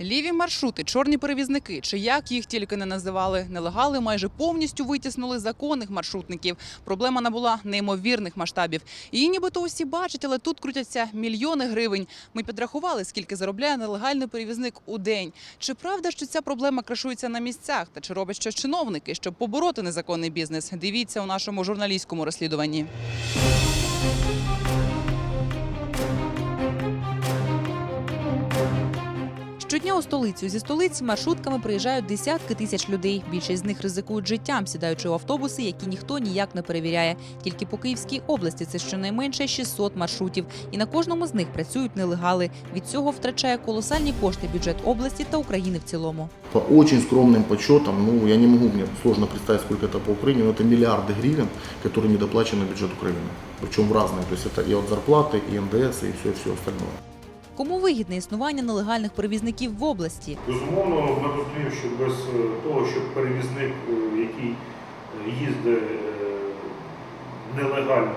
Ліві маршрути, чорні перевізники, чи як їх тільки не називали, нелегали майже повністю витіснили законних маршрутників. Проблема набула неймовірних масштабів. Її нібито усі бачать, але тут крутяться мільйони гривень. Ми підрахували, скільки заробляє нелегальний перевізник у день. Чи правда, що ця проблема крашується на місцях? Та чи роблять щось чиновники, щоб побороти незаконний бізнес? Дивіться у нашому журналістському розслідуванні. Щодня у столицю зі столиць маршрутками приїжджають десятки тисяч людей. Більшість з них ризикують життям, сідаючи у автобуси, які ніхто ніяк не перевіряє. Тільки по Київській області це щонайменше 600 маршрутів, і на кожному з них працюють нелегали. Від цього втрачає колосальні кошти бюджет області та України в цілому. По очень скромным подсчетам, ну, я не могу, мне сложно представить, сколько это по Украине, но это миллиарды гривен, которые недоплачены в бюджет Украины. Причем в разные, то есть это и от зарплаты, и НДС, и все, все остальное. Кому вигідне існування нелегальних перевізників в області? Безумовно, ми розуміємо, що без е, того, щоб перевізник, е, який е, їздить нелегально,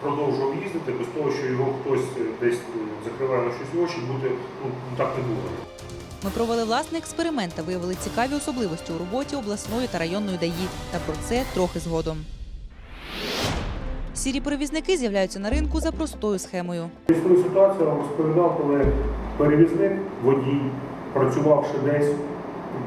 продовжував їздити, без того, що його хтось десь закриває на щось очі, буде ну, так не буде. Ми провели власний експеримент та виявили цікаві особливості у роботі обласної та районної ДАІ. Та про це трохи згодом. Сірі перевізники з'являються на ринку за простою схемою. Історію ситуацію вам розповідав, коли перевізник, водій, працювавши десь,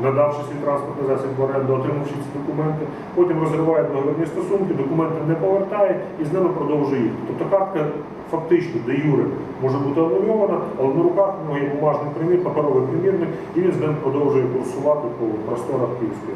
надавши свій транспортний засіб в оренду, отримавши ці документи, потім розриває договірні стосунки, документи не повертає і з ними продовжує їхати. Тобто картка фактично де юре може бути анульована, але на руках в є бумажний примір, паперовий примірник, і він з ним продовжує курсувати по просторах Київської.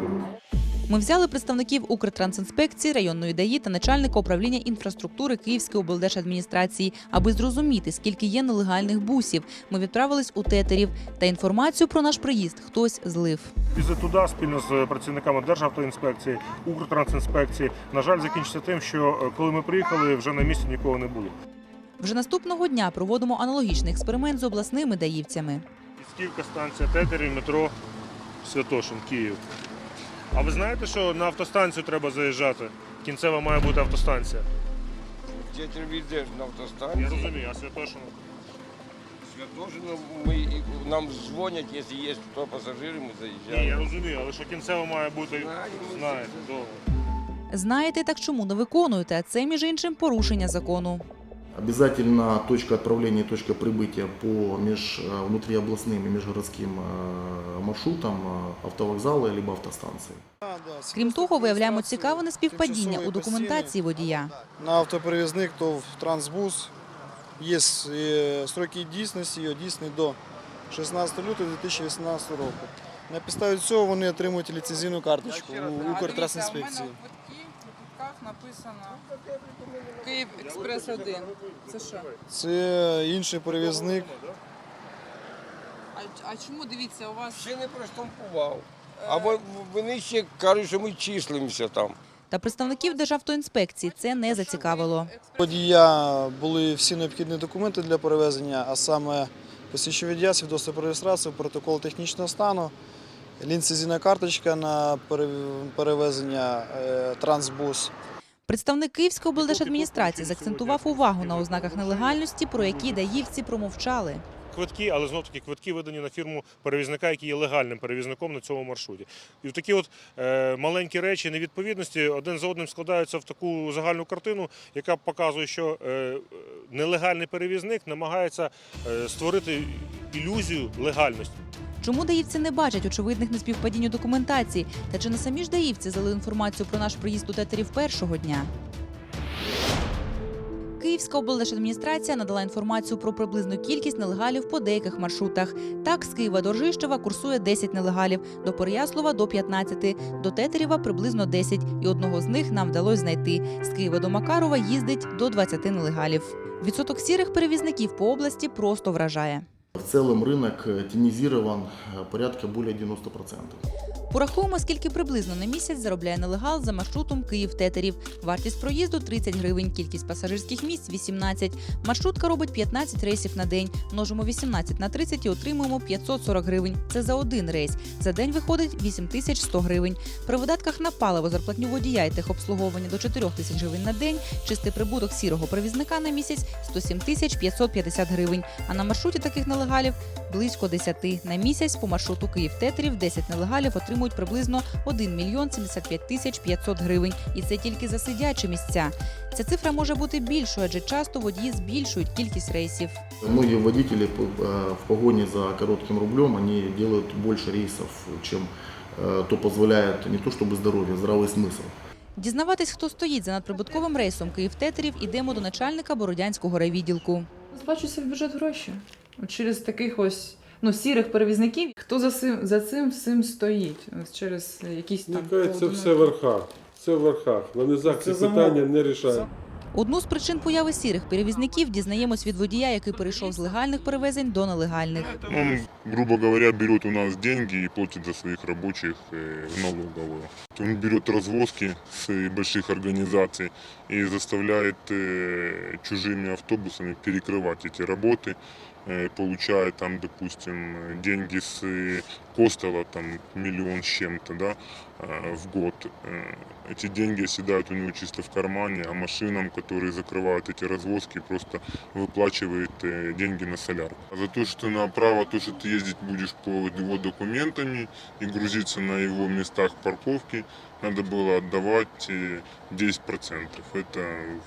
Ми взяли представників Укртрансінспекції, районної ДАІ та начальника управління інфраструктури Київської облдержадміністрації, аби зрозуміти, скільки є нелегальних бусів. Ми відправились у тетерів та інформацію про наш приїзд хтось злив. Візит туди спільно з працівниками Державтоінспекції, Укртрансінспекції, на жаль, закінчиться тим, що е, коли ми приїхали, вже на місці нікого не було. Вже наступного дня проводимо аналогічний експеримент з обласними даївцями. Скільки станція Тетерів, метро Святошин, Київ. А ви знаєте, що на автостанцію треба заїжджати? Кінцева має бути автостанція. Театр везде на Я автостанции. розумію, а Святошин? Святошино мы, и нам звонят, если есть кто пассажиры, мы Ні, я заезжаем. розумію, але що кінцева має бути, Знаємо, ми знаєте, це добре. Знаєте, так чому не виконуєте? А це між іншим порушення закону. Обязательно точка отправления и точка прибытия по меж, э, внутриобластным и межгородским э, маршрутам э, автовокзалы либо автостанции. Крім того, виявляємо цікаве неспівпадіння у документації водія. На автоперевізник то в Трансбус є е, строки дійсності, його дійсний до 16 лютого 2018 року. На підставі цього вони отримують ліцензійну карточку у Укртрансінспекції. написано Київ Експрес 1. Це що? Це інший перевізник. А, чому дивіться, у вас Ще не проштампував. А во- вони ще кажуть, що ми числимося там. та представників Державтоінспекції це не зацікавило. У Водія були всі необхідні документи для перевезення, а саме посвідчення водія, свідоцтво про реєстрацію, протокол технічного стану, ліцензійна карточка на перевезення е, Трансбус. Представник Київської облдержадміністрації заакцентував увагу на ознаках нелегальності, про які даївці промовчали. Квитки, але знов таки квитки видані на фірму перевізника, який є легальним перевізником на цьому маршруті. І в такі от е, маленькі речі невідповідності один за одним складаються в таку загальну картину, яка показує, що е, е, нелегальний перевізник намагається е, створити ілюзію легальності. Чому даївці не бачать очевидних неспівпадінь у документації? Та чи не самі ж даївці зали інформацію про наш приїзд у тетерів першого дня? Київська облдержадміністрація надала інформацію про приблизну кількість нелегалів по деяких маршрутах. Так, з Києва до Ржищева курсує 10 нелегалів, до Переяслава – до 15, до Тетерєва – приблизно 10, і одного з них нам вдалося знайти. З Києва до Макарова їздить до 20 нелегалів. Відсоток сірих перевізників по області просто вражає. В целом рынок э, тенизирован э, порядка более 90%. Порахуємо, скільки приблизно на місяць заробляє нелегал за маршрутом Київ-Тетерів. Вартість проїзду 30 гривень, кількість пасажирських місць 18. Маршрутка робить 15 рейсів на день. Множимо 18 на 30 і отримуємо 540 гривень. Це за один рейс. За день виходить 8100 гривень. При видатках на паливо, зарплатню водія і техобслуговування до 4 тисяч гривень на день. Чистий прибуток сірого перевізника на місяць 107 тисяч 550 гривень. А на маршруті таких нелегалів близько 10. На місяць по маршруту Київ-Тетерів 10 нелегалів отримують приблизно 1 мільйон 75 тисяч 500 гривень. І це тільки за сидячі місця. Ця цифра може бути більшою, адже часто водії збільшують кількість рейсів. Многие водители п- э, в погоне за коротким рублем, они делают больше рейсов, чем э, то позволяет не то чтобы здоровье, здравый смысл. Дізнаватись, хто стоїть за надприбутковим рейсом Київ-Тетерів, ідемо до начальника Бородянського райвідділку. Сплачуються в бюджет гроші. От через таких ось ну, сірих перевізників. Хто за цим, за цим всім стоїть? Ось через якісь там. Мені кажуть, це поодинокі- все в верхах. Це в верхах. На низах ці Це замов. питання не рішають. Одну з причин появи сірих перевізників дізнаємось від водія, який перейшов з легальних перевезень до нелегальних. Он, грубо говоря, берет у нас деньги и платит за своих рабочих э, в налоговую. Он берет развозки с больших организаций и заставляет э, чужими автобусами перекрывать эти работы, Э, получает там, допустим, деньги с э, Костела, там миллион с чем-то, да, э, в год. Эти деньги оседают у него чисто в кармане, а машинам, которые закрывают эти развозки, просто выплачивает деньги на солярку. А за то, что на право, то, что ты ездить будешь по его документами и грузиться на его местах парковки, надо было отдавать э, 10%. Это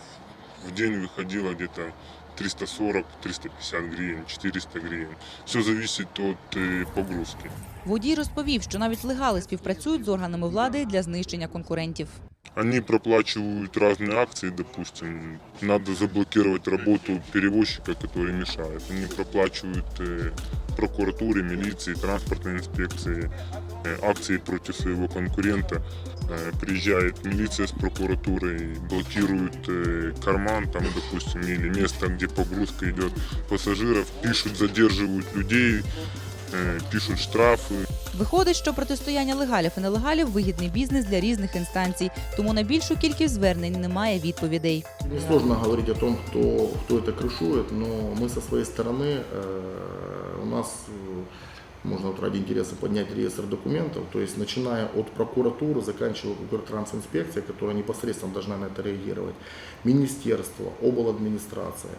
в день выходило где-то 340, 350 гривен, 400 гривен. Все зависит от э, погрузки. Водій розповів, що навіть легали співпрацюють з органами влади для знищення конкурентів. Они проплачивают разные акции, допустим, надо заблокировать работу перевозчика, который мешает. Они проплачивают э, прокуратуре, милиции, транспортной инспекции э, акции против своего конкурента. Э, Приезжает милиция с прокуратурой, блокируют э, карман, там, допустим, или место, где погрузка идет пассажиров, пишут, задерживают людей, э, пишут штрафы. Виходить, що протистояння легалів і нелегалів вигідний бізнес для різних інстанцій, тому на більшу кількість звернень немає відповідей. Несложно говорить о том, кто, кто это крышует, но мы со своей стороны, э, у нас э, можно вот ради интереса поднять реестр документов, то есть начиная от прокуратуры, заканчивая Укртрансинспекцией, которая непосредственно должна на это реагировать, министерство, обладминистрация,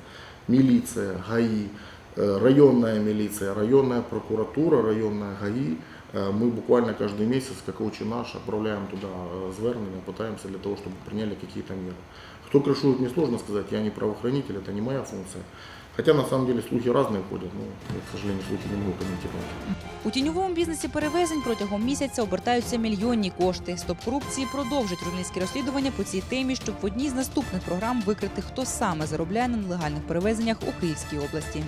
милиция, ГАИ, э, районная милиция, районная прокуратура, районная ГАИ. Э, Мы буквально каждый месяц, как очень наш, отправляем туда э, звернення, пытаемся для того, чтобы приняли какие-то меры. Кто крышует, несложно сказать, я не правоохранитель, это не моя функция. Хотя на самом деле слухи разные ходят, но я, к сожалению, слухи не могу комментировать. У тіньовому бізнесі перевезень протягом місяця обертаються мільйонні кошти. Стоп корупції продовжить журналістські розслідування по цій темі, щоб в одній з наступних програм викрити, хто саме заробляє на нелегальних перевезеннях у Київській області.